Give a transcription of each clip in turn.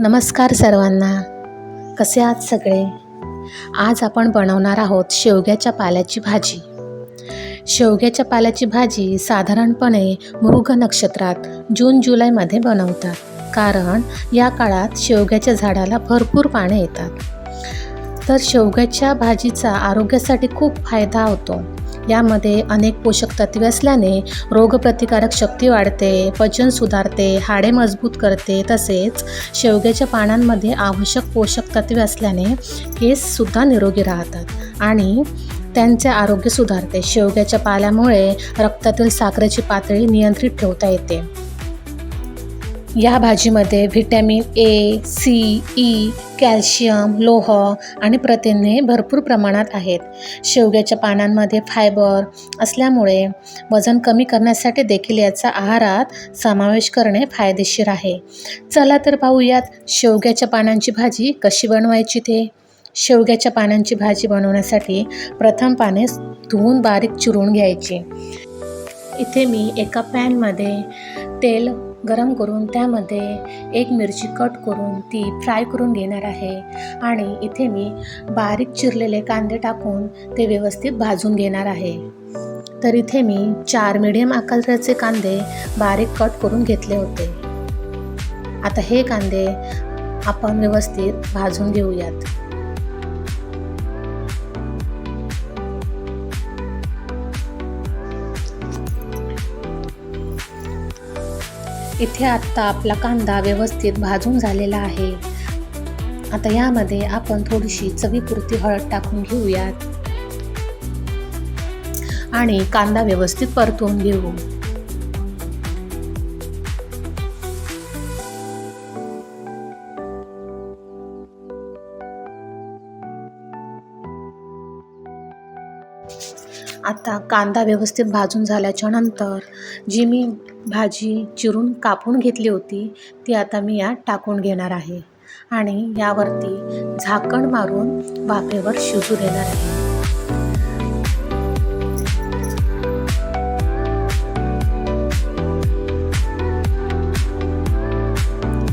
नमस्कार सर्वांना. कसे आहात सगळे? आज आपण बनवणार आहोत शेवग्याच्या पाल्याची भाजी. शेवग्याच्या पाल्याची भाजी साधारणपणे मृग नक्षत्रात जून जुलैमध्ये बनवतात कारण या काळात शेवग्याच्या झाडाला भरपूर पाने येतात. तर शेवग्याच्या भाजीचा आरोग्यासाठी खूप फायदा होतो. यामध्ये अनेक पोषक तत्वे असल्याने रोगप्रतिकारक शक्ती वाढते पचन सुधारते हाडे मजबूत करते तसेच शेवग्याच्या पानांमध्ये आवश्यक पोषक तत्वे असल्याने केससुद्धा निरोगी राहतात आणि त्यांचे आरोग्य सुधारते. शेवग्याच्या पाल्यामुळे रक्तातील साखरेची पातळी नियंत्रित ठेवता येते. या भाजीमध्ये vitamin A C E calcium लोह आणि प्रथिने भरपूर प्रमाणात आहेत. शेवग्याच्या पानांमध्ये फायबर असल्यामुळे वजन कमी करण्यासाठी देखील याचा आहारात समावेश करणे फायदेशीर आहे. चला तर पाहूयात शेवग्याच्या पानांची भाजी कशी बनवायची ते. शेवग्याच्या पानांची भाजी बनवण्यासाठी प्रथम पाने धुवून बारीक चिरून घ्यायची. इथे मी एका पॅनमध्ये तेल गरम करून त्यामध्ये एक मिरची कट करून ती फ्राय करून घेणार आहे. आणि इथे मी बारीक चिरलेले कांदे टाकून ते व्यवस्थित भाजून घेणार आहे. तर इथे मी चार मिडियम आकाराचे कांदे बारीक कट करून घेतले होते. आता हे कांदे आपण व्यवस्थित भाजून घेऊयात. इथे आत्ता आपला कांदा व्यवस्थित भाजून झालेला आहे. आता यामध्ये आपण थोडीशी चवीपुरती हळद टाकून घेऊयात. आणि कांदा व्यवस्थित परतवून घेऊ. आता कांदा व्यवस्थित भाजून झाल्याच्यानंतर जी मी भाजी चिरून कापून घेतली होती ती आता मी यात टाकून घेणार आहे. आणि यावरती झाकण मारून वाफेवर शिजू देणार आहे.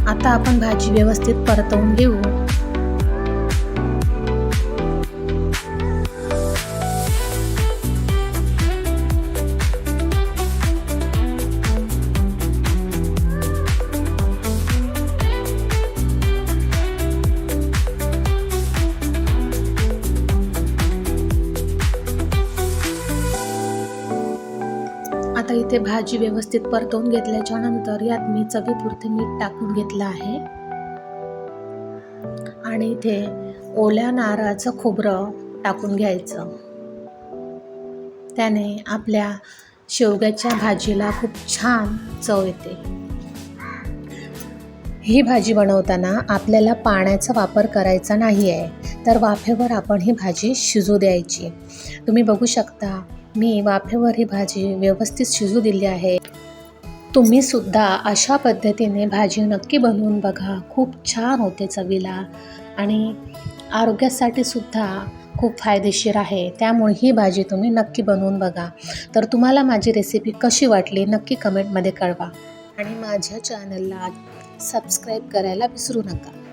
आता आपण भाजी व्यवस्थित परतवून घेऊ. इथे भाजी व्यवस्थित परतवून घेतल्याच्या नंतर यात मी चवीपुरते मीठ टाकून घेतलं आहे. आणि इथे ओल्या नारळाचं खोबरं टाकून घ्यायचं. त्याने आपल्या शेवग्याच्या भाजीला खूप छान चव येते. ही भाजी बनवताना आपल्याला पाण्याचा वापर करायचा नाही आहे तर वाफेवर आपण ही भाजी शिजू द्यायची. तुम्ही बघू शकता मी वाफेवर ही भाजी व्यवस्थित शिजू दिली आहे. तुम्ही सुद्धा अशा पद्धतीने भाजी नक्की बनवून बघा. खूप छान होते चवीला. आणि आरोग्यासाठी सुद्धा खूप फायदेशीर आहे. त्यामुळे ही भाजी तुम्ही नक्की बनवून बघा. तर तुम्हाला माझी रेसिपी कशी वाटली नक्की कमेंटमध्ये कळवा. आणि माझ्या चॅनलला सबस्क्राईब करायला विसरू नका.